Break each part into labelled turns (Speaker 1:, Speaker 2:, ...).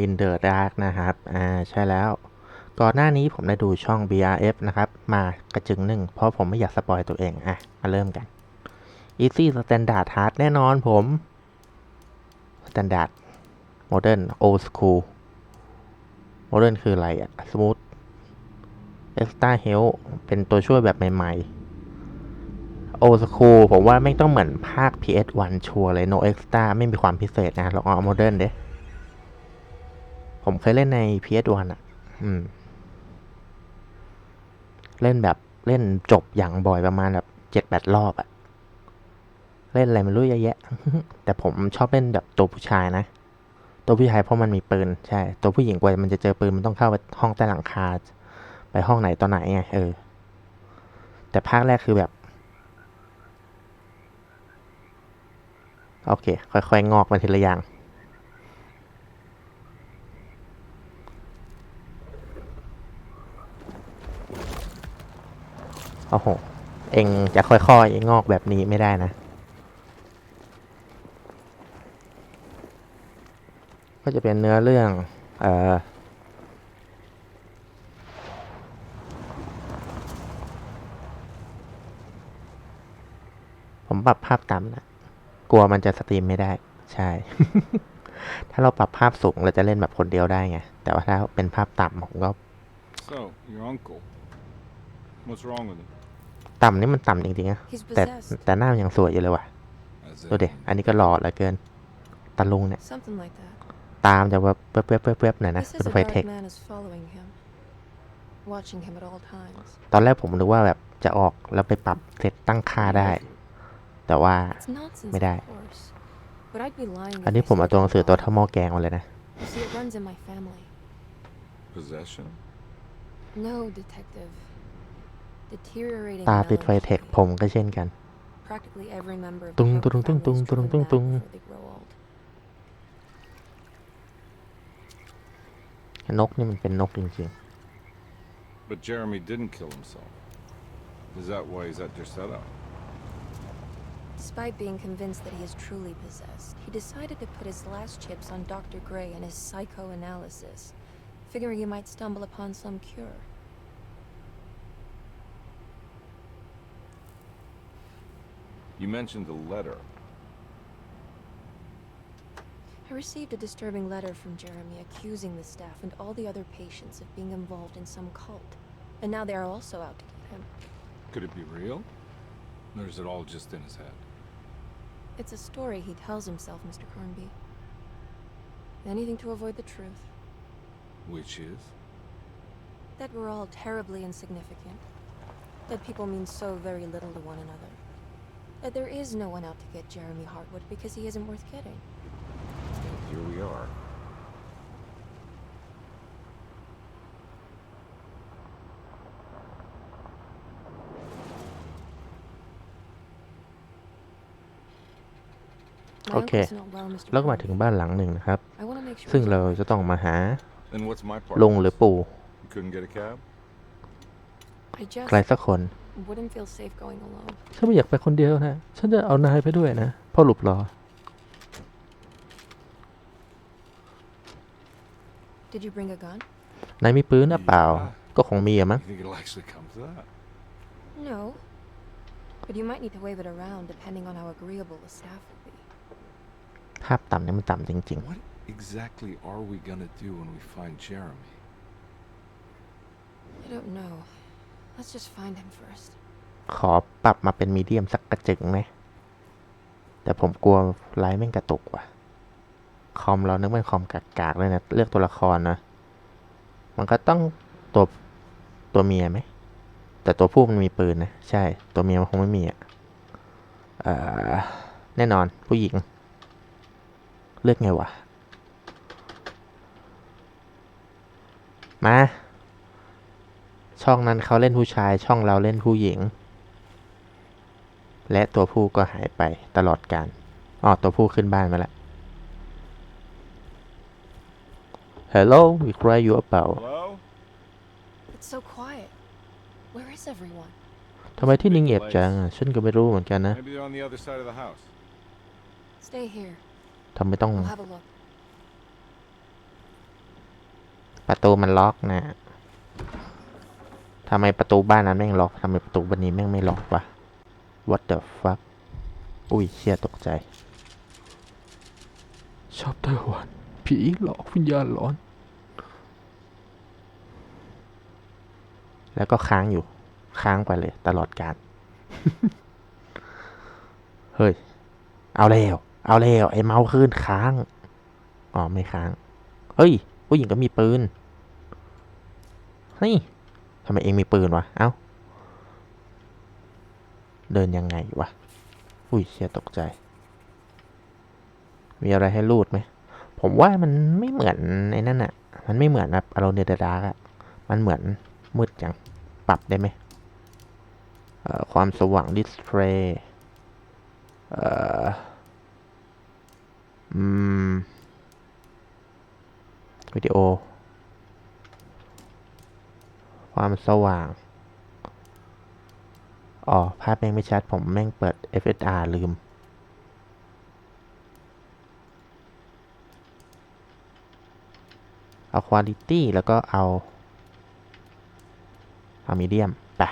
Speaker 1: In the Dark นะครับ อ่า ใช่แล้ว ก่อนหน้านี้ผมได้ดูช่อง BRF นะครับ มากระจึงหนึ่ง เพราะผมไม่อยากสปอยตัวเอง อะ มาเริ่มกัน Easy Standard Hard แน่นอนผม Standard Modern Old School Modern คืออะไรอะ Smooth Extra Health เป็นตัวช่วยแบบใหม่ๆ Old School ผมว่าไม่ต้องเหมือนภาค PS1 ชัวร์เลย No Extra ไม่มีความพิเศษนะลองเอา Modern เด้ ผมเคยเล่นใน PS1 อะ อืม เล่นแบบเล่นจบอย่างบ่อยประมาณแบบเจ็ดแปดรอบอะเล่นอะไรไม่รู้เยอะแยะ แต่ผมชอบเล่นแบบตัวผู้ชายนะ ตัวผู้ชายเพราะมันมีปืน ใช่ ตัวผู้หญิงกว่ามันจะเจอปืนมันต้องเข้าไปห้องใต้หลังคา ไปห้องไหนตอนไหนไงเออ แต่ภาคแรกคือแบบ โอเค ค่อยๆ งอกมาทีละอย่าง โอ้โห เองจะค่อยๆ งอกแบบนี้ไม่ได้นะ ก็จะเป็นเนื้อเรื่อง เอ่อผมปรับภาพต่ำนะ กลัวมันจะสตรีมไม่ได้ ใช่ ถ้าเราปรับภาพสูงเราจะเล่นแบบคนเดียวได้ไง แต่ว่าถ้าเป็นภาพต่ำผมก็
Speaker 2: So, your uncle. What's wrong with him?
Speaker 1: ต่ำนี่มันต่ำจริงๆนะ
Speaker 3: He's
Speaker 1: แต่
Speaker 3: possessed.
Speaker 1: แต่หน้ามันยังสวยอยู่เลยว่ะ
Speaker 2: As
Speaker 1: ดูเด็อันนี้ก็หล่อเหลือเกินตาลุงเนี่ย
Speaker 3: Something like that.
Speaker 1: ตามจะแบบเป๊บเป๊บเป๊บเป๊บหน่อยนะ
Speaker 3: He
Speaker 1: เป็น
Speaker 3: says
Speaker 1: ไฟ
Speaker 3: a
Speaker 1: เทค
Speaker 3: guard man is following him, watching him at all times.
Speaker 1: ตอนแรกผมนึกว่าแบบจะออกแล้วไปปรับเซตตั้งค่าได้ แต่ว่า
Speaker 3: It's nonsense,
Speaker 1: May
Speaker 3: of
Speaker 1: I?
Speaker 3: course. But I'd be lying
Speaker 1: อัน
Speaker 3: if
Speaker 1: นี้
Speaker 3: I
Speaker 1: ผมเอา
Speaker 3: said
Speaker 1: ตัวห
Speaker 3: I
Speaker 1: นังสือ
Speaker 3: didn't
Speaker 1: ตัว
Speaker 3: know.
Speaker 1: เท่าหม้อแกงมาเลยนะ
Speaker 3: You see,
Speaker 1: ตาติดไฟเทค
Speaker 3: malady.
Speaker 1: ผมก็เช่นกัน
Speaker 3: Practically every member of the
Speaker 1: Tung,
Speaker 3: Heroic
Speaker 1: tung, tung,
Speaker 3: family is
Speaker 1: tung, tung,
Speaker 3: driven
Speaker 1: tung,
Speaker 3: mad
Speaker 1: tung.
Speaker 3: before they grow old.
Speaker 1: นกนี่มันเป็นนกจริง
Speaker 2: But Jeremy didn't kill himself. Is that why he's at your setup?
Speaker 3: Despite being convinced that he is truly possessed, he decided to put his last chips on Dr. Gray and his psychoanalysis, figuring he might stumble upon some cure.
Speaker 2: You mentioned the letter.
Speaker 3: I received a disturbing letter from Jeremy accusing the staff and all the other patients of being involved in some cult. And now they are also out to get him.
Speaker 2: Could it be real? Or is it all just in his head?
Speaker 3: It's a story he tells himself, Mr. Cornby. Anything to avoid the truth.
Speaker 2: Which is?
Speaker 3: That we're all terribly insignificant. That people mean so very little to one another. That there is no one out to get Jeremy Hartwood because he isn't worth getting.
Speaker 2: And here we are.
Speaker 3: My
Speaker 1: โอเค
Speaker 3: uncle's not well, Mr.
Speaker 1: ๆแล้วก็มาถึง
Speaker 3: Cornby.
Speaker 1: บ้านหลังหนึ่งนะครับ
Speaker 3: I want to make sure
Speaker 1: ซึ่ง
Speaker 3: he's
Speaker 1: เรา
Speaker 3: alright.
Speaker 1: จะต้องมาหา
Speaker 2: And what's my part?
Speaker 1: ลุง
Speaker 2: in
Speaker 1: หรือ
Speaker 2: this?
Speaker 1: ปู่
Speaker 2: You couldn't get a cab?
Speaker 3: I just
Speaker 1: ใครสักคน
Speaker 3: wouldn't feel safe going alone.
Speaker 1: ฉันไม่อยากไปคนเดียวนะ ฉันจะเอานายไปด้วยนะพ่อหลุบรอ
Speaker 3: Did you bring a gun?
Speaker 1: นายมีปืนหรือเปล่า ก็คงมีอะมั้ง
Speaker 2: You think it'll actually come to that?
Speaker 3: No. But you might need to wave it around depending on how agreeable the staff will be.
Speaker 1: ภาพต่ำนี่มันต่ำจริง
Speaker 2: What exactly are we gonna do when we find Jeremy?
Speaker 3: I don't know. Let's just find him first.
Speaker 1: ขอปรับมาเป็นมีเดียมสักกระจึงไหมแต่ผมกลัวไลฟ์แม่งกระตุกว่ะ คอมเรานึกเป็นคอมกากๆเลยนะ เลือกตัวละครนะ มันก็ต้องตัวตัวเมียไหม แต่ตัวผู้มันมีปืนนะ ใช่ ตัวเมียมันคงไม่มีอะแน่นอนผู้หญิง เลือกไงวะ มา ช่องนั้นเขาเล่นผู้ชายช่องเราเล่นผู้หญิง และตัวผู้ก็หายไปตลอดการอ๋อตัวผู้ขึ้นบ้านมาแล้ว Hello มีใครอยู่หรือเปล่า
Speaker 2: Hello?
Speaker 3: It's so quiet. Where is everyone?
Speaker 1: ทำไมที่นี่เงียบจังอะฉันก็ไม่รู้เหมือนกันนะ
Speaker 2: Maybe they're on the other side of the house.
Speaker 3: Stay here.
Speaker 1: ทำไมต้อง
Speaker 3: I'll have a look.
Speaker 1: ประตูมันล็อกนะ ทำไมประตูบ้านนั้นแม่งล็อกทำไมประตูบ้านนี้แม่งไม่ล็อกวะ What the fuck อุ้ยเชี่ยตกใจ
Speaker 4: ชอบไต้หวันผีหลอกวิญญาณหลอน
Speaker 1: แล้วก็ค้างอยู่ ค้างไปเลยตลอดการ เฮ้ย เอาแล้ว เอาแล้ว ไอ้เมาส์ขึ้นค้าง อ๋อ ไม่ค้าง เฮ้ย ผู้หญิงก็มีปืน เฮ้ย ทำไมเองมีปืนวะ เอ้า เดินยังไงวะ อุ้ยเชียตกใจ มีอะไรให้รูดไหม ผมว่ามันไม่เหมือนไอ้นั่นอะมันไม่เหมือนแบบอารมณ์เดดดาร์กอะมันเหมือนมืดจัง ปรับได้ไหม ความสว่างดิสเพลย์อืม วิดีโอ ความสว่าง อ๋อ ภาพแม่งไม่ชัด ผมแม่งเปิด FSR ลืม เอา quality แล้วก็เอา เอามีเดียมไป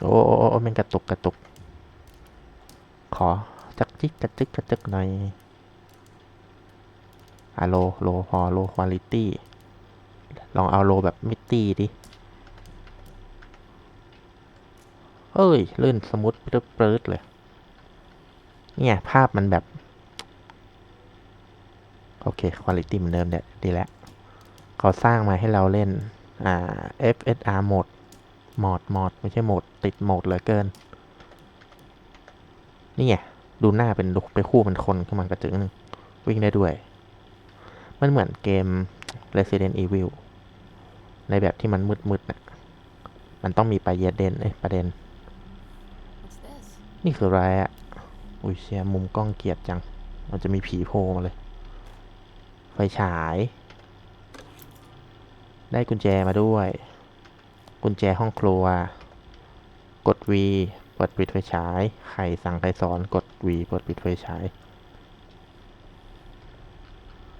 Speaker 1: โอ้โอ้โอ้แมันกระตุกกระตุก ขอจักจิกกระจิกกระจิกหน่อย อะโลโลพอโลคุณลิตี้ลองเอาโลแบบมิตตี้ดิเฮ้ยลื่นสมูทเปริดเลย เนี่ย ภาพมันแบบ โอเคคุณลิตี้เหมือนเดิมเด็ดดีแล้ว เขาสร้างมาให้เราเล่น อ่า FSR โหมดโหมดโหมดไม่ใช่โหมด ติดโหมดเลือเกิน นี่ไง ดูหน้าเป็นลุกไปคู่เป็นคนขึ้นมากระจึงนึง วิ่งได้ด้วย มันเหมือนเกม Resident Evil ในแบบที่มันมืดๆนะมันต้องมีประเด็นเอ้ยประเด็น
Speaker 3: What's this?
Speaker 1: นี่คืออะไรอะอุ้ยเชียมุมกล้องเกลียดจัง มันจะมีผีโผล่มาเลย ไฟฉาย ได้กุญแจมาด้วย กุญแจห้องครัว กด V เปิดปิดไฟฉายใครสั่งใครสอน กด V เปิดปิดไฟฉาย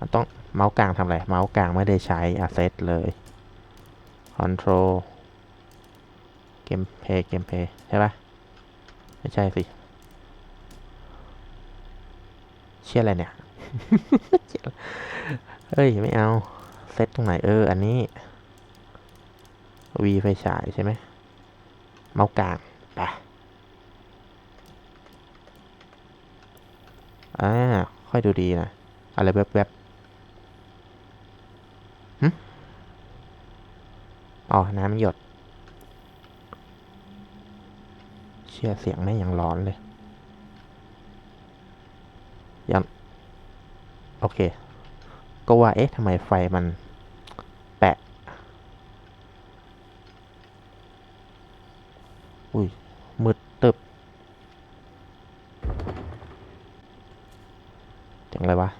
Speaker 1: มันต้องเมาส์กลางทำอะไร เมาส์กลางไม่ได้ใช้อะเซตเลย Control เกมเพย์เกมเพย์ใช่ปะไม่ใช่สิ เชื่ออะไรเนี่ยเฮ้ย ไม่เอา เซตตรงไหน เออ อันนี้วีไฟฉายใช่ไหม เมาส์กลางไปอ่า ค่อยดูดีนะ อะไรแวบๆ อ๋อ น้ำหยด เชื่อเสียงแม่ยังร้อนเลย ยัง โอเค ก็ว่า เอ๊ะทำไมไฟมันแปะ อุ้ย มืดตึบจังเลยวะ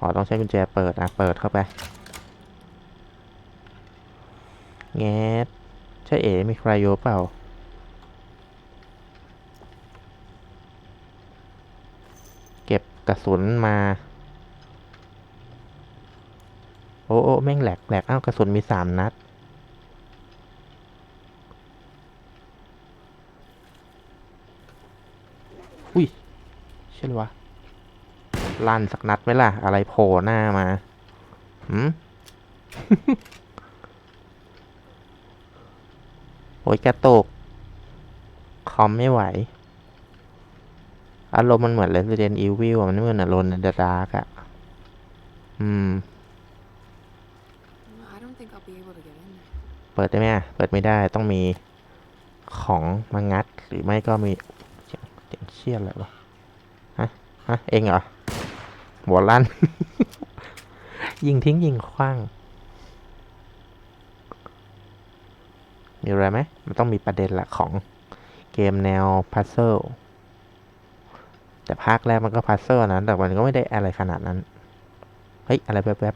Speaker 1: อ๋อต้องใช้กุญแจเปิด อะ เปิดเข้าไป แงสใช่เอ๋มีใครโยเปล่า เก็บกระสุนมา โอ้โอ้แม่งแหลกแหลกอ้าวกระสุนมีสามนัด อุ้ยใช่เลยวะลั่นสักนัดไหมล่ะ อะไรโผล่หน้ามา หืม โอ้ยกระตุกคอมไม่ไหว อารมณ์มันเหมือน Resident Evil อะมันไม่เหมือนอารมณ์ใน The Dark อะอืม
Speaker 3: I don't think I'll be able to get in there.
Speaker 1: เปิดได้ไหมอะเปิดไม่ได้ต้องมีของมางัดหรือไม่ก็มีเสียงเสียงเชี่ยอะไรวะฮะฮะเองเหรอหัวลั่น ยิงทิ้งยิงคว้าง มีอะไรไหมมันต้องมีประเด็นละของเกมแนวพัซเซิลแต่ภาคแรกมันก็พัซเซิลนะแต่มันก็ไม่ได้อะไรขนาดนั้น เฮ้ย อะไรแวบ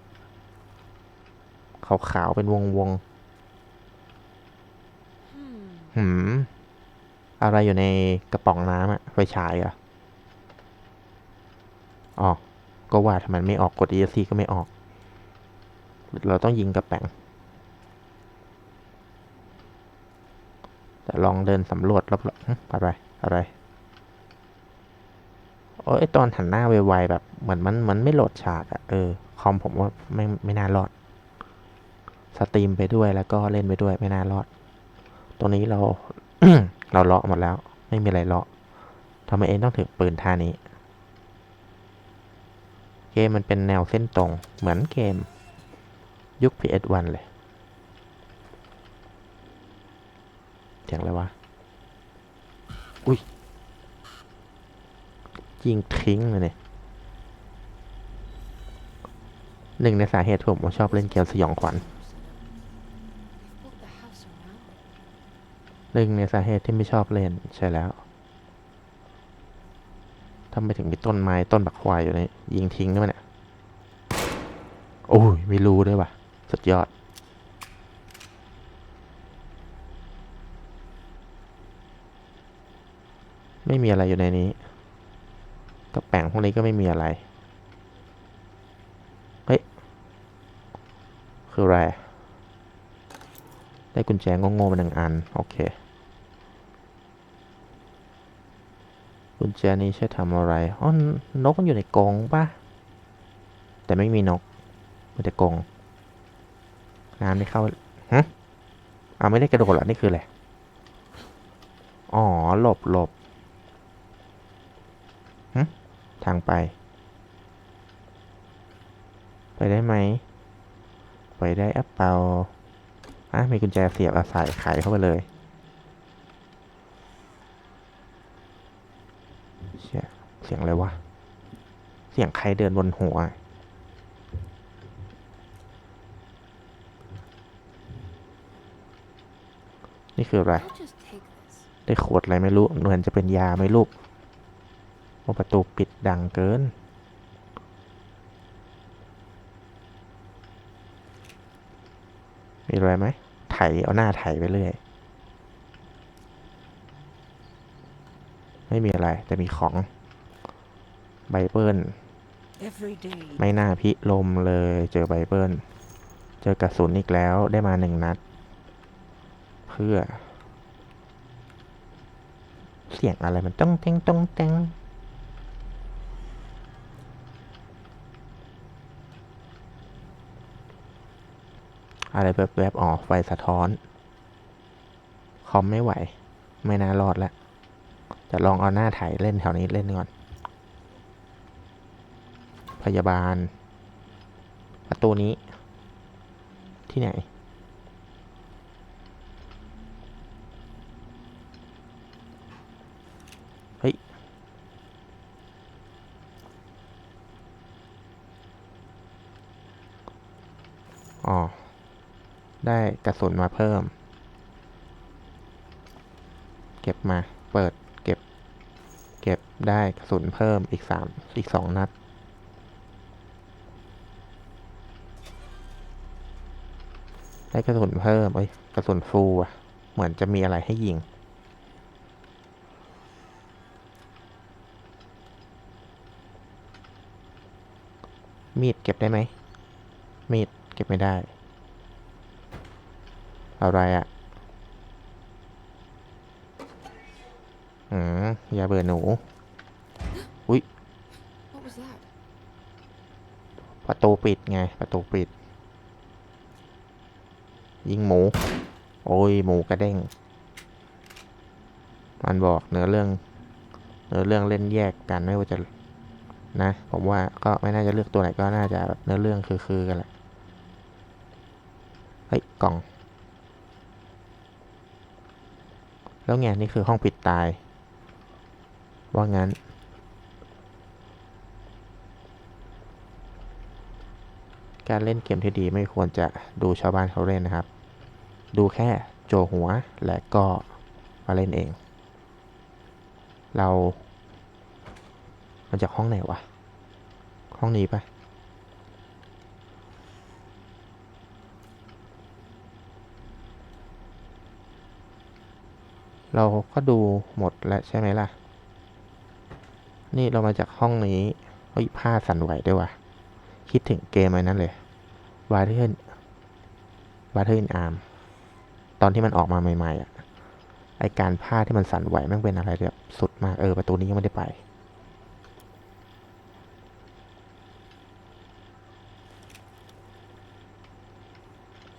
Speaker 1: ๆขาวๆเป็นวงๆ
Speaker 3: Hmm.
Speaker 1: หืม อะไรอยู่ในกระป๋องน้ำอะไฟฉายเหรอะออกก็ว่าทำไมไม่ออกกด ESC ก็ไม่ออก เราต้องยิงกระแป๋ง แต่ลองเดินสำรวจรอบๆอะไรอะไรโอ้ยตอนหันหน้าไวๆแบบเหมือนมันมันไม่โหลดฉากอะเออคอมผมว่าไม่ไม่น่ารอดสตรีมไปด้วยแล้วก็เล่นไปด้วยไม่น่ารอด ตรงนี้เรา เราเลาะหมดแล้ว ไม่มีอะไรเลาะทำไมเองต้องถือปืนท่านี้ เกมมันเป็นแนวเส้นตรงเหมือนเกม ยุค PS1 เลย สียงอะไรวะ อุ้ยยิงทิ้งเลยเนี่ยหนึ่งในสาเหตุที่ผมชอบเล่นเกมสยองขวัญหนึ่งในสาเหตุที่ไม่ชอบเล่นใช่แล้วทำไมถึงมีต้นไม้ต้นบักควายอยู่นี่ยิงทิ้งด้ไหมเนี่ย โอ้ย ไม่รู้ด้วยว่ะ สุดยอด ไม่มีอะไรอยู่ในนี้กระแป๋งพวกนี้ก็ไม่มีอะไร เฮ้ย คืออะไร ได้กุญแจงงๆมาหนึ่งอัน โอเค กุญแจนี้ใช้ทำอะไร อ๋อ นกมันอยู่ในกรงป่ะแต่ไม่มีนกมันจะกรงน้ำไม่เข้าฮะเอาไม่ได้กระโดดหรอ นี่คืออะไร อ๋อ หลบหลบฮะ ทางไป ไปได้ไหม ไปได้แอปเปาอะมีกุญแจเสียบอาศัยไขเข้าไปเลยเียเสียงอะไรวะ เสียงใครเดินบนหัวนี่คืออะไร ได้ขวดอะไรไม่รู้เหมือนจะเป็นยาไม่ลู กโอ้ประตูปิดดังเกิน มีอะไรไหม ไถ เอาหน้าไถไปเรื่อย ไม่มีอะไร แต่มีของ ไบเบิล
Speaker 5: Every day.
Speaker 1: ไม่น่าพิลมเลย เจอไบเบิล เจอกระสุนอีกแล้วได้มาหนึ่งนัด เพื่อ เสียงอะไรมันต้องเต้งต้องเต้ง อะไรแบบแบบๆอ๋อไฟสะท้อน คอมไม่ไหว ไม่น่ารอดแล้ว จะลองเอาหน้าถ่ายเล่นแถวนี้เล่นก่อน พยาบาล ประตูนี้ ที่ไหน เฮ้ย อ๋อ ได้กระสุนมาเพิ่ม เก็บมา เปิด เก็บ เก็บได้กระสุนเพิ่มอีกสามอีกสองนัด ได้กระสุนเพิ่มเอ้ยกระสุนฟูอะเหมือนจะมีอะไรให้ยิงมีดเก็บได้ไหม มีดเก็บไม่ได้ อะไรอะ่ะอืมยาเบื่อหนู อุ้ย
Speaker 3: What was that?
Speaker 1: ประตูปิดไง ประตูปิด ยิงหมู โอ้ย หมูกระเด้ง มันบอกเนื้อเรื่อง เนื้อเรื่องเล่นแยกกันไม่ว่าจะนะ ผมว่าก็ไม่น่าจะเลือกตัวไหนก็น่าจะแบบเนื้อเรื่องคือคือกันแหละ เฮ้ย กล่อง แล้วไงนี่คือห้องปิดตาย ว่างั้น การเล่นเกมที่ดีไม่ควรจะดูชาวบ้านเขาเล่นนะครับ ดูแค่โจหัวและก็มาเล่นเอง เรามันจากห้องไหนวะ ห้องนี้ปะ เราก็ดูหมดแล้วใช่ไหมล่ะ นี่เรามาจากห้องนี้เฮ้ยผ้าสั่นไหวด้วยวะคิดถึงเกมไอ้นั้นเลย วาเทนวาเทนอาร์ม ตอนที่มันออกมาใหม่ๆอะ ไอการผ้าที่มันสั่นไหวแม่งเป็นอะไรแบบสุดมาก เออ ประตูนี้ยังไม่ได้ไป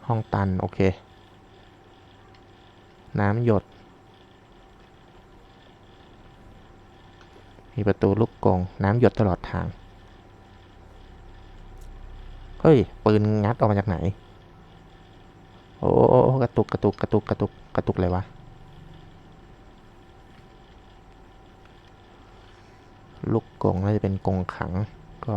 Speaker 1: ห้องตัน โอเค น้ำหยด มีประตูลูกกงน้ำหยดตลอดทาง เฮ้ย ปืนงัดออกมาจากไหนโอ้โอโอ้กระตุกกระตุกกระตุกกระตุกกระตุกเลยวะ ลูกกงน่าจะเป็นกงขังก็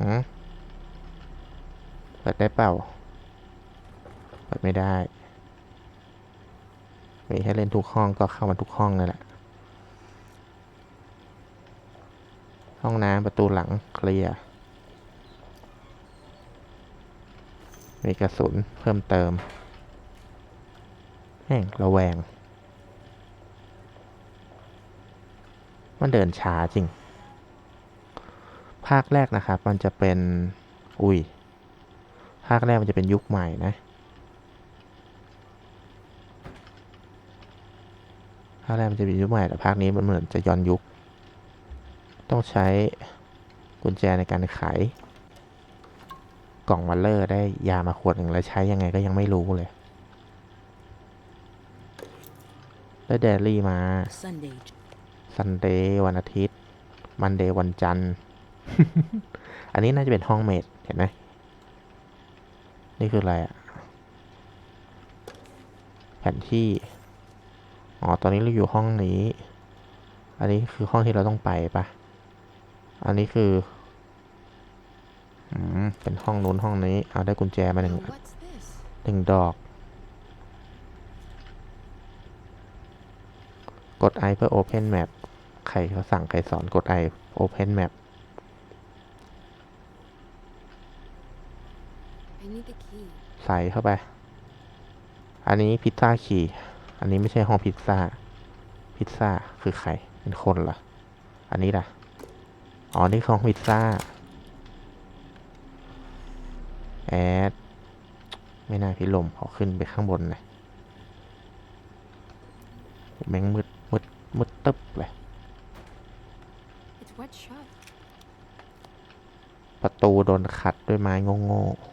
Speaker 1: หืมเปิดได้เปล่า ดไม่ได้มีให้เล่นทุกห้องก็เข้ามาทุกห้องเลยแหละ ห้องน้ำประตูหลังเคลียร์ มีกระสุนเพิ่มเติมแห่งระแวง มันเดินช้าจริง ภาคแรกนะครับ มันจะเป็น อุ้ย ภาคแรกมันจะเป็นยุคใหม่นะ ภาคแรกมันจะเป็นยุคใหม่แต่ภาคนี้มันเหมือนจะย้อนยุค ต้องใช้กุญแจในการไขกล่องวัลเลอร์ได้ยามาขวดหนึ่งแล้วใช้ยังไงก็ยังไม่รู้เลย ได้เดลี่มา
Speaker 5: Sunday.
Speaker 1: ซันเดย์วันอาทิตย์ มันเดย์วันจันทร์ อันนี้น่าจะเป็นห้องเมดเห็นไหม นี่คืออะไรอะแผนที่ อ๋อ ตอนนี้เราอยู่ห้องนี้ อันนี้คือห้องที่เราต้องไปปะอันนี้คือ อืม เป็นห้องนู้นห้องนี้ เอาได้กุญแจมาหนึ่ง
Speaker 3: Now what's this?
Speaker 1: หนึ่งดอก กด I เพื่อ Open Map ใครเขาสั่งใครสอนกด I Open Map
Speaker 3: I need the key.
Speaker 1: ใส่เข้าไป อันนี้พิซซ่าคีย์ อันนี้ไม่ใช่ห้องพิซซ่า พิซซ่าคือใคร เป็นคนเหรอ อันนี้ล่ะ อ๋อ นี่คือห้องพิซซ่า แอด ไม่น่าพิลมขอขึ้นไปข้างบนหน่อยโหแม่งมืดมืดมืดตึ๊บเลย
Speaker 3: It's wet shut.
Speaker 1: ประตูโดนขัดด้วยไม้โง่
Speaker 3: It looks important.
Speaker 1: ๆ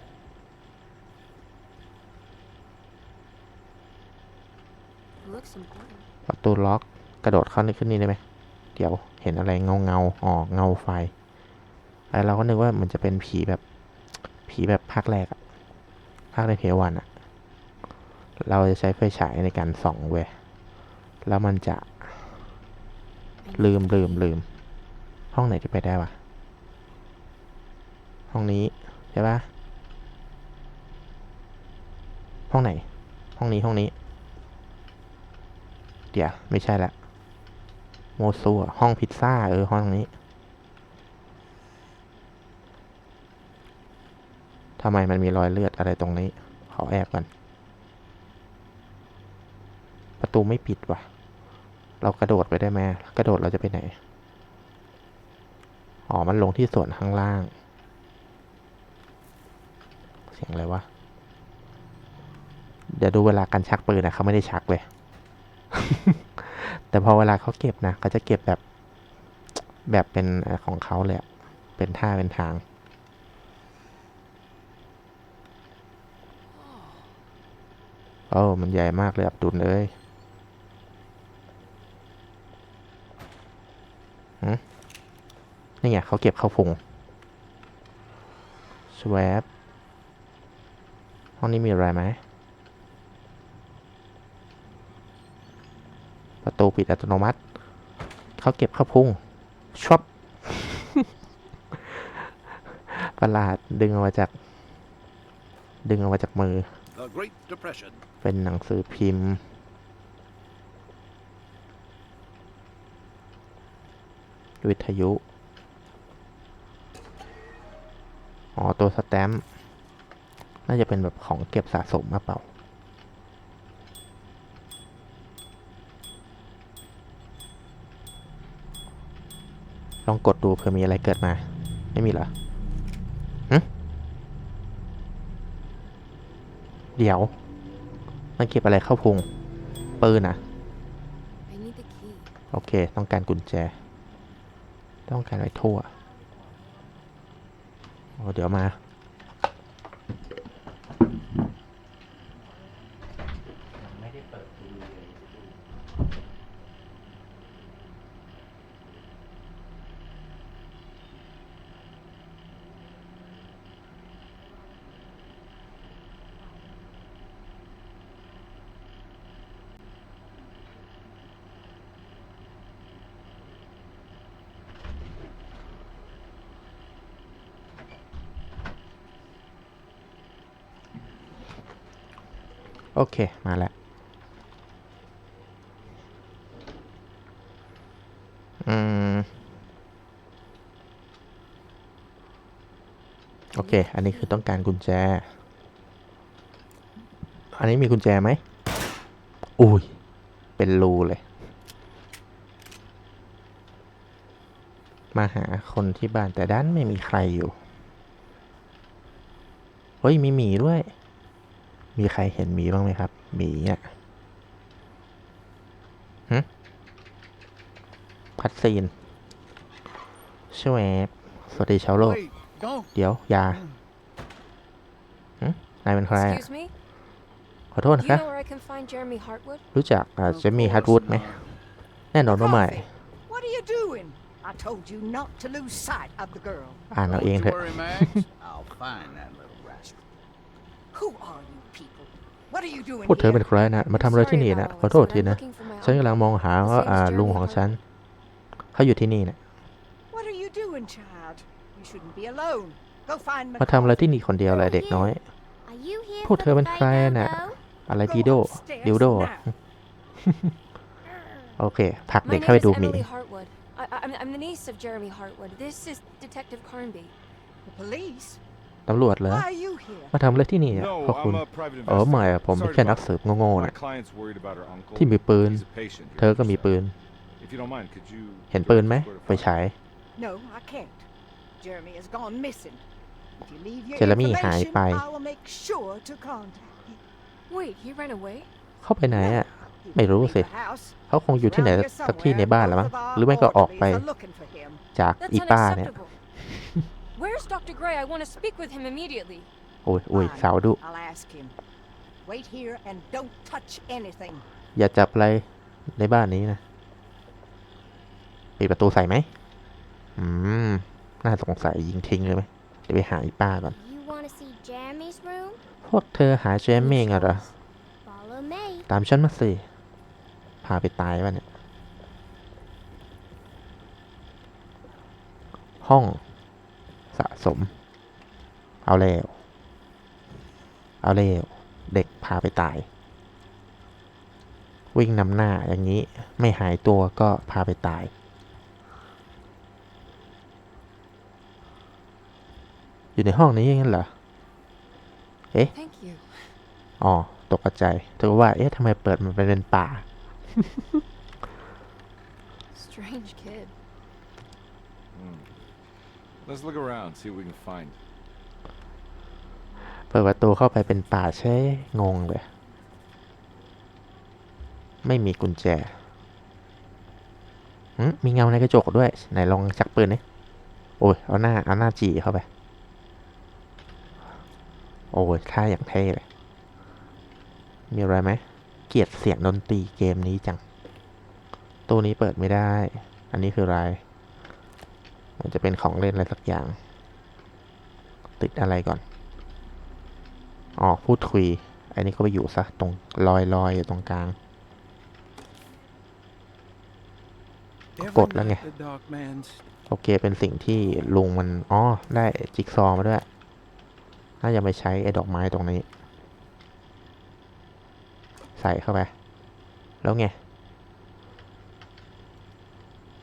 Speaker 1: ประตูล็อกกระโดดเข้านี่ขึ้นนี่ได้ไหมเดี๋ยวเห็นอะไรเงาเงาอ๋อเงาไฟไอเราก็นึกว่ามันจะเป็นผีแบบผีแบบภาคแรกอะภาคในเพวันอะเราจะใช้ไฟฉายในการส่องเว้ยแล้วมันจะลืมลืมลืม ห้องไหนที่ไปได้วะ ห้องนี้ ใช่ปะห้องไหน ห้องนี้ห้องนี้ เดี๋ยว ไม่ใช่ละโมซัวห้องพิซซ่า เออ ห้องนี้ทำไมมันมีรอยเลือดอะไรตรงนี้ ขอแอบกัน ประตูไม่ปิดว่ะ เรากระโดดไปได้ไหมกระโดดเราจะไปไหน อ๋อ มันลงที่ส่วนข้างล่าง เสียงอะไรวะ เดี๋ยวดูเวลาการชักปืนนะเขาไม่ได้ชักเลย แต่พอเวลาเขาเก็บนะเขาจะเก็บแบบแบบเป็นของเขาเลยเป็นท่าเป็นทาง โอ้มันใหญ่มากเลยอับดุลเอ้ยนี่ไงเขาเก็บเข้าพุงสว p ห้องนี้มีอะไรไหม ประตูปิดอัตโนมัติ เขาเก็บเข้าพุงชอบประหลาดดึงออกมาจาก ดึงออกมาจากมือ
Speaker 6: The Great Depression.
Speaker 1: เป็นหนังสือพิมพ์ วิทยุออ๋อ ตัวสแตมป์น่าจะเป็นแบบของเก็บสะสมมาเปล่า ลองกดดูเผื่อมีอะไรเกิดมา ไม่มีเหรอหเดี๋ยว มันเก็บอะไรเข้าพุง ปืนอะโอเค ต้องการกุญแจ ต้องการไปทั่ว โอ้เดี๋ยวมา โอเค มาแล้ว อืม โอเค อันนี้คือต้องการกุญแจ อันนี้มีกุญแจไหม อุ้ย เป็นรูเลย มาหาคนที่บ้านแต่ด้านไม่มีใครอยู่ เฮ้ย มีหมีด้วย มีใครเห็นหมีบ้างไหมครับหมีอะหึพัดซีนชวบสวัสดีชาวโลก
Speaker 5: Wait, don't.
Speaker 1: เดี๋ยวอยาหึนายเป็นใครอะ
Speaker 3: Excuse me?
Speaker 1: ขอโทษ
Speaker 3: Do
Speaker 1: นะ
Speaker 3: you
Speaker 1: คะ
Speaker 3: know where I can find Jeremy Hartwood?
Speaker 1: รู้จักอ่า
Speaker 5: Of
Speaker 1: เจมี่
Speaker 5: course
Speaker 1: ฮัตวูดไหม
Speaker 5: not.
Speaker 1: แน่นอนว่าไม่
Speaker 6: Coffee, What are you doing? I told you not to lose sight of the girl.
Speaker 1: อ่านเอาเอง
Speaker 5: Don't
Speaker 1: เถ
Speaker 5: you
Speaker 1: อะ
Speaker 5: worry, Max. I'll find that little rascal.
Speaker 6: Who are you people? What are you doing
Speaker 1: พูดเธอเป็น
Speaker 6: here?
Speaker 1: ใครนะมาทำอะไรที่
Speaker 3: Sorry
Speaker 1: นี่
Speaker 3: about
Speaker 1: นะ
Speaker 3: all
Speaker 1: ขอ
Speaker 3: this,
Speaker 1: โทษ
Speaker 3: but
Speaker 1: ที
Speaker 3: I'm
Speaker 1: นะ
Speaker 3: looking for my
Speaker 1: ฉัน
Speaker 3: uncle.
Speaker 1: กำลังมองหาว่า
Speaker 3: His name's
Speaker 1: อ่า
Speaker 3: Jeremy
Speaker 1: ลุงของ
Speaker 3: Hartwood.
Speaker 1: ฉัน เขาอยู่ที่นี่นะ
Speaker 6: What are you doing, child? You shouldn't be alone. Go find
Speaker 1: มาทำอะไร
Speaker 6: McCarthy.
Speaker 1: ที่นี่คนเดียวเลยเด็กน้อย
Speaker 7: Are you here
Speaker 1: พูด
Speaker 7: for
Speaker 1: เธอ
Speaker 7: the
Speaker 1: เป็นใคร
Speaker 7: Faygo
Speaker 1: น่ะ
Speaker 7: Go?
Speaker 1: อะไร
Speaker 6: Go
Speaker 1: ดีโด
Speaker 6: upstairs
Speaker 1: ดิวโด
Speaker 6: now.
Speaker 1: โอเคผลัก
Speaker 3: My
Speaker 1: เด็ก
Speaker 3: name
Speaker 1: เข้าไป
Speaker 3: is
Speaker 1: ดูหมี
Speaker 3: Emily Hartwood. I, I, I'm, I'm the niece of Jeremy Hartwood. This is Detective Carnby.
Speaker 6: The police?
Speaker 1: ตำรวจเหรอ
Speaker 6: Why are you here?
Speaker 1: มาทำอะไรที่นี่อะ
Speaker 2: No,
Speaker 1: พวกคุณ
Speaker 2: I'm a private
Speaker 1: เออไม่
Speaker 2: investigator.
Speaker 1: อะผมเป็น
Speaker 2: Sorry
Speaker 1: แค่
Speaker 2: to
Speaker 1: นัก
Speaker 2: bother
Speaker 1: สืบ
Speaker 2: you.
Speaker 1: โง่ๆ
Speaker 2: My
Speaker 1: นะ
Speaker 2: client's worried about her uncle.
Speaker 1: ที่มีปืน
Speaker 2: He's a patient here
Speaker 1: เธอก็มี
Speaker 2: himself.
Speaker 1: ปืน
Speaker 2: If you don't mind, could you
Speaker 1: เห็น
Speaker 2: give
Speaker 1: ปื
Speaker 2: us
Speaker 1: นไหม
Speaker 2: where to
Speaker 1: ไป
Speaker 2: find
Speaker 1: ฉาย
Speaker 6: No, I can't. Jeremy has gone missing. If you leave your
Speaker 1: เจเรมี่หาย
Speaker 6: information,
Speaker 1: ไป
Speaker 6: I will make sure to contact you.
Speaker 3: Wait, he ran away?
Speaker 1: เข้าไปไหนอะ
Speaker 6: He
Speaker 1: ไม่
Speaker 6: won't
Speaker 1: รู้
Speaker 6: leave
Speaker 1: สิ
Speaker 6: the house.
Speaker 1: เขาคงอยู่ที่ไหน
Speaker 6: Around here
Speaker 1: สักที่ใน
Speaker 6: somewhere,
Speaker 1: บ้านแล้วมั้ง
Speaker 6: both of our
Speaker 1: หรือไม่ก็ออกไป
Speaker 6: orderlies are looking for him.
Speaker 1: จาก
Speaker 3: That's
Speaker 1: อีป้าเนี่ย
Speaker 3: unacceptable. Where's Dr. Gray? I want to speak with him immediately.
Speaker 1: โอ้ยโอ้ย
Speaker 6: Fine.
Speaker 1: สาวดุ
Speaker 6: I'll ask him. Wait here and don't touch anything.
Speaker 1: อย่าจับอะไรในบ้านนี้นะปิดประตูใส่ไหมอืม น่าสงสัยยิงทิ้งเลยไหมเดี๋ยวไปหาอีป้าก่อน
Speaker 7: You want to see Jeremy's room?
Speaker 1: พวกเธอหาเจมมี่กันเหรอ
Speaker 7: Follow me.
Speaker 1: ตามฉันมาสิ พาไปตายป่ะเนี่ย ห้อง สะสม เอาแล้ว เอาแล้วเด็กพาไปตาย วิ่งนำหน้าอย่างนี้ไม่หายตัวก็พาไปตาย อยู่ในห้องนี้งั้นเหรอ
Speaker 3: Thank you.
Speaker 1: อ๋อ ตกใจเธอก็ว่า เอ๊ะทำไมเปิดมันไปเป็นป่า
Speaker 3: Strange kid.
Speaker 2: Let's look around, see what we can find.
Speaker 1: เปิดประตูเข้าไปเป็นป่าใช่งงเลย ไม่มีกุญแจมีเงาในกระจกด้วย ไหนลองชักปืนนี่โอ้ย เอาหน้า เอาหน้าจีเข้าไป โอ้ยท่าอย่างเท่เลย มีอะไรไหม เกียดเสียงดนตรีเกมนี้จังตู้นี้เปิดไม่ได้ อันนี้คืออะไร มันจะเป็นของเล่นอะไรสักอย่าง ติดอะไรก่อน อ๋อ พูดคุย อันนี้ก็ไปอยู่ซะ ตรงลอยลอยอยู่ตรงกลาง
Speaker 5: Every
Speaker 1: Cột lắm
Speaker 5: night
Speaker 1: nghe.
Speaker 5: the dark man's
Speaker 1: โอเค เป็นสิ่งที่ลุงมัน อ๋อ ได้จิ๊กซอว์มาด้วย น่าจะไปใช้ไอ้ดอกไม้ตรงนี้ ใส่เข้าไป แล้วไง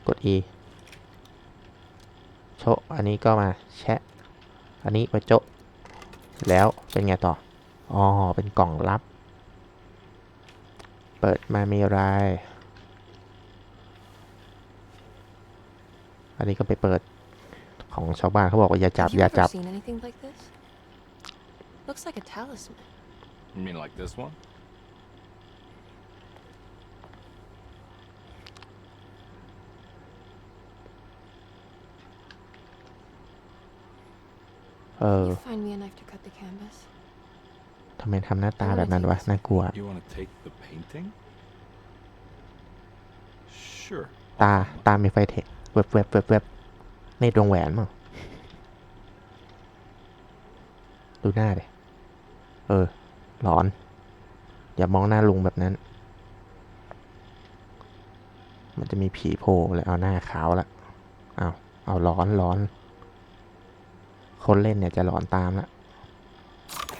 Speaker 1: กด E โชะอันนี้ก็มาแชะ อัอันนี้ไปโจะแล้วเป็นไงต่อ อ๋อ เป็นกล่องลับ เปิดมามีอะไร อันนี้ก็ไปเปิดของชาวบ้านเขาบอกว่าอย่าจับ
Speaker 3: Have you
Speaker 1: อย่า
Speaker 3: ever
Speaker 1: จับ
Speaker 3: seen anything like this? Looks like a talisman.
Speaker 2: You mean like this one?
Speaker 1: เออ
Speaker 3: Can you find me a knife to cut the canvas?
Speaker 1: ทำไมทำหน้าตาแบบนั้นวะ น่ากลัว
Speaker 2: You want to take the painting? Sure.
Speaker 1: ตา ตามีไฟเทคเว็บเว็บเว็บเว็บในดวงแหวนมั้งดูหน้าเดเออ หลอน อย่ามองหน้าลุงแบบนั้น มันจะมีผีโผล่เลยเอาหน้าขาวละเอาเอาร้อนร้อน คนเล่นเนี่ยจะหลอนตามละ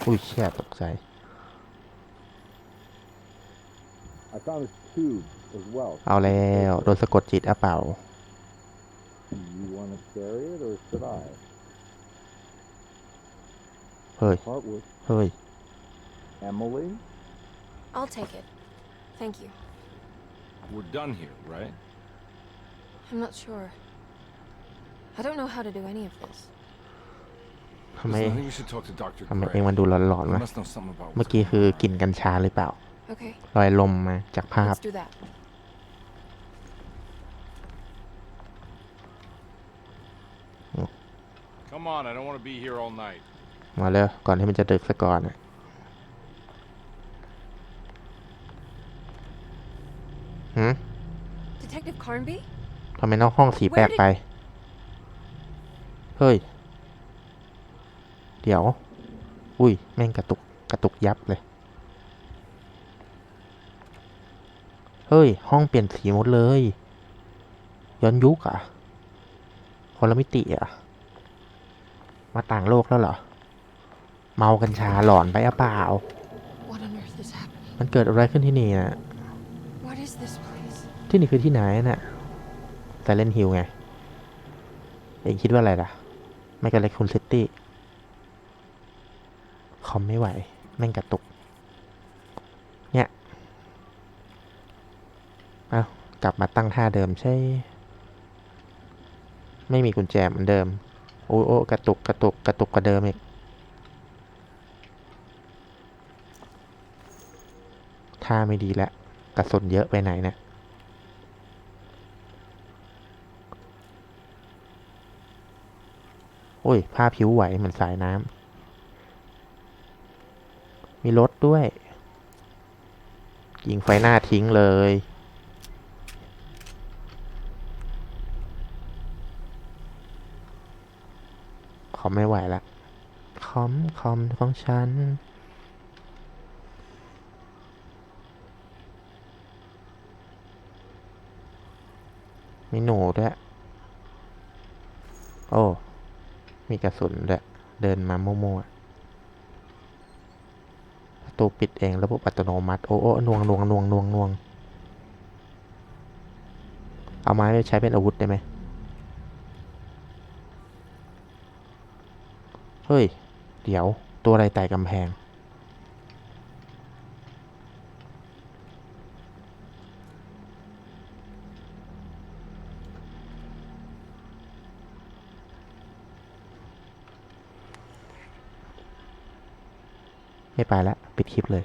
Speaker 1: อุ้ยเชี่ยตกใจ
Speaker 8: I found this tube as well.
Speaker 1: เอาแล้วโดนสะกดจิตอะเปล่า
Speaker 8: Do you want to carry it or should I?
Speaker 1: เฮ้ย
Speaker 8: Hartwood.
Speaker 1: เฮ้ย
Speaker 8: Emily?
Speaker 3: I'll take it. Thank you.
Speaker 2: We're done here, right?
Speaker 3: I'm not sure. I don't know how to do any of this.
Speaker 1: ทำไม
Speaker 2: Listen, I think we should talk to Dr.
Speaker 1: ทำไม
Speaker 2: Gray.
Speaker 1: เองมันดูหลอนๆ
Speaker 2: He
Speaker 1: วะ
Speaker 2: must know something about
Speaker 1: เมื่อ
Speaker 2: what's
Speaker 1: กี้
Speaker 2: going
Speaker 1: คือ
Speaker 2: on.
Speaker 1: กลิ่นกัญชาหรือเปล่า
Speaker 3: Okay,
Speaker 1: ลอยลมมาจากภาพ
Speaker 3: let's do that.
Speaker 2: Come on, I don't want to be here all night.
Speaker 1: มาเลยก่อนที่มันจะดึกซะก่อนอะหืม
Speaker 3: Detective Carnby?
Speaker 1: ทำไมนอกห้องสีแปลกไป เฮ้ย เดี๋ยว อุ้ย แม่งกระตุก กระตุกยับเลย เฮ้ย ห้องเปลี่ยนสีหมดเลย ย้อนยุคอะคนละมิติอะมาต่างโลกแล้วเหรอ เมากัญชาหลอนไปอะเปล่า
Speaker 3: What on earth is happening?
Speaker 1: มันเกิดอะไรขึ้นที่นี่นะ
Speaker 3: What is this place?
Speaker 1: ที่นี่คือที่ไหนน่ะไซเลนฮิลไง เองคิดว่าอะไรล่ะ ไม่ก็เล็กคุณซิตี้ คอมไม่ไหว แม่งกระตุก เนี่ย เอากลับมาตั้งท่าเดิมใช่ ไม่มีกุญแจเหมือนเดิม โอ้โอ้กระตุกกระตุกกระตุกกว่าเดิมอีก ท่าไม่ดีแล้วกระสุนเยอะไปไหนเนี่ยโอ้ยผ้าผิวไหวเหมือนสายน้ำ มีรถด้วย ยิงไฟหน้าทิ้งเลย คอมไม่ไหวละ คอม คอมของฉันมีหนูด้วย โอ้ มีกระสุนด้วย เดินมาโมั่ๆ ประตูปิดเองระบบอัตโนมัติ โอ้โอ้นวงนวงนวงนวงนวงเอาไม้ไปใช้เป็นอาวุธได้ไหมเฮ้ย เดี๋ยวตัวอะไรไต่กำแพง ไม่ไปละปิดคลิปเลย